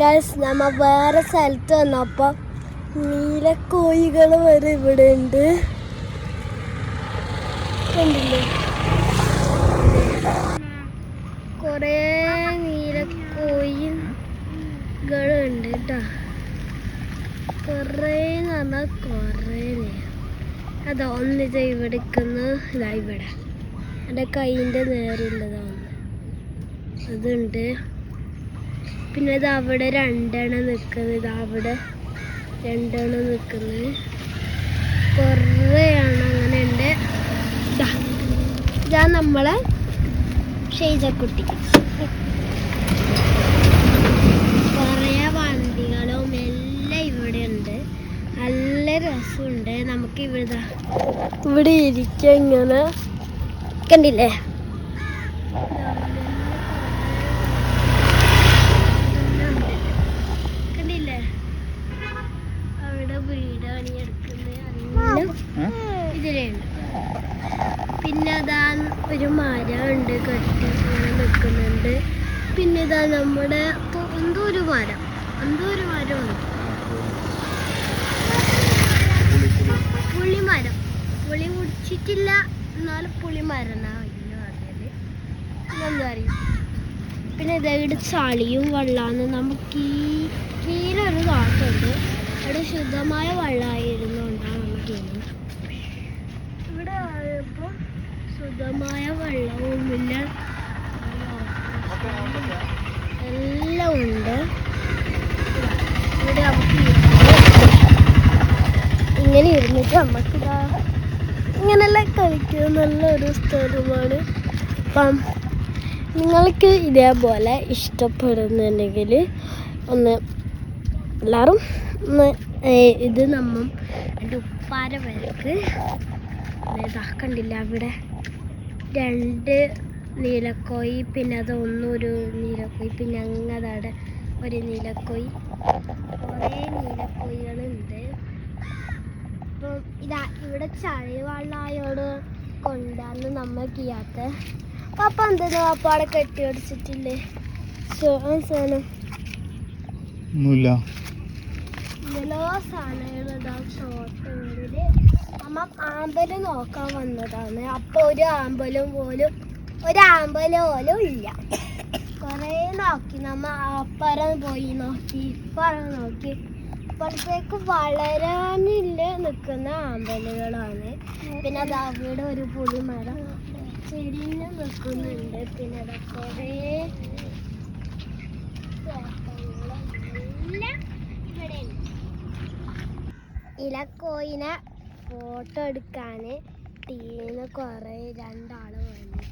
Guys നമ്മ വേറെ സ്ഥലത്ത് വന്നപ്പോൾ നീലക്കോഴികൾ വരെ ഇവിടെ ഉണ്ട്. കണ്ടില്ലേ? കുറേ നീലക്കോഴികളുണ്ട് കേട്ടോ കുറേ എന്ന് പറഞ്ഞാൽ കുറേ അതാ ഒന്നിത് ഇവിടെ ഇതാ ഇവിടെ. എന്റെ കൈയിന്റെ നേരുള്ളതാണ് അതുണ്ട്. പിന്നെ ഇത് അവിടെ രണ്ടെണ്ണം നിൽക്കുന്നത്. ഇത് അവിടെ രണ്ടെണ്ണം നിൽക്കുന്നത്. കുറേയാണ് അങ്ങനെ ഉണ്ട്. ഇതാ നമ്മളെ ഷെയ്ജക്കുട്ടി. കുറേ വണ്ടികളും എല്ലാം ഇവിടെ ഉണ്ട്. നല്ല രസമുണ്ട്. നമുക്ക് ഇവിടെ ഇവിടെ ഇരിക്കുക ഇങ്ങനെ. കണ്ടില്ലേ? ഇതിലുണ്ട്. പിന്നെ അതാ ഒരു മരമുണ്ട് കെട്ടി ഇങ്ങനെ നിൽക്കുന്നുണ്ട്. പിന്നെ ഇതാ നമ്മുടെ ഇപ്പൊ എന്തോ ഒരു മരം എന്തോ ഒരു മരമുണ്ട് പുളിമരം. പുളി മുടിച്ചിട്ടില്ല എന്നാലും പുളിമരം പറഞ്ഞത് പിന്നെന്താ അറിയും? പിന്നെ ഇതായിട്ട് ചളിയും വെള്ളമാണ് നമുക്ക് ഈ കീഴൊരു കാട്ടുണ്ട് അവിടെ ശുദ്ധമായ വെള്ളമായിരുന്നുകൊണ്ടാണ് നമുക്ക് ഇന്ന് ഇവിടെ ആയപ്പോൾ ശുദ്ധമായ വെള്ളവുമില്ല. എല്ലാം ഉണ്ട്. ഇവിടെ നമുക്ക് ഇങ്ങനെ ഇരുന്നിട്ട് നമുക്ക് നമുക്കിതാ ഇങ്ങനെല്ലാം കളിക്കുന്ന നല്ലൊരു സ്ഥലമാണ്. അപ്പം നിങ്ങൾക്ക് ഇതേപോലെ ഇഷ്ടപ്പെടുന്നുണ്ടെങ്കിൽ ഒന്ന് എല്ലാവരും ഇത് നമ്മ എന്റെ ഉപ്പാര വരക്ക് ഇതാക്കണ്ടില്ല അവിടെ രണ്ട് നീലക്കോയി പിന്നെ അത് ഒന്നൊരു നീലക്കോയി പിന്നെ അങ്ങതവിടെ ഒരു നീലക്കോയി. കുറേ നീലക്കോയികളുണ്ട്. അപ്പം ഇതാ ഇവിടെ ചളി വെള്ളമായോട് കൊണ്ടാന്ന് നമ്മ ചെയ്യാത്ത പാപ്പ എന്തെന്ന് പാപ്പ അവിടെ കെട്ടി അടിച്ചിട്ടില്ലേ സാധനം. ഒന്നുമില്ല. എന്തെല്ലോ സാധനങ്ങളിതാ ഷോർട്ടുകളിൽ അമ്മ ആമ്പൽ നോക്കാൻ വന്നതാണ്. അപ്പൊ ഒരു ആമ്പലും പോലും ഒരു ആമ്പൽ പോലും ഇല്ല. കൊറേ നോക്കി. നമ്മ അപ്പറം പോയി നോക്കി ഇപ്പറം നോക്കി. അപ്പുറത്തേക്ക് വളരാനില്ല നിൽക്കുന്ന ആമ്പലുകളാണ്. പിന്നെ അത് അവിടെ ഒരു പുളിമരം ചെടിയിൽ നിൽക്കുന്നുണ്ട് പിന്നെ അത് ഇവിടെയുണ്ട് ഇലക്കോയിനെ ഫോട്ടോ എടുക്കാൻ ടീന്ന് കുറേ രണ്ടാൾ വന്നു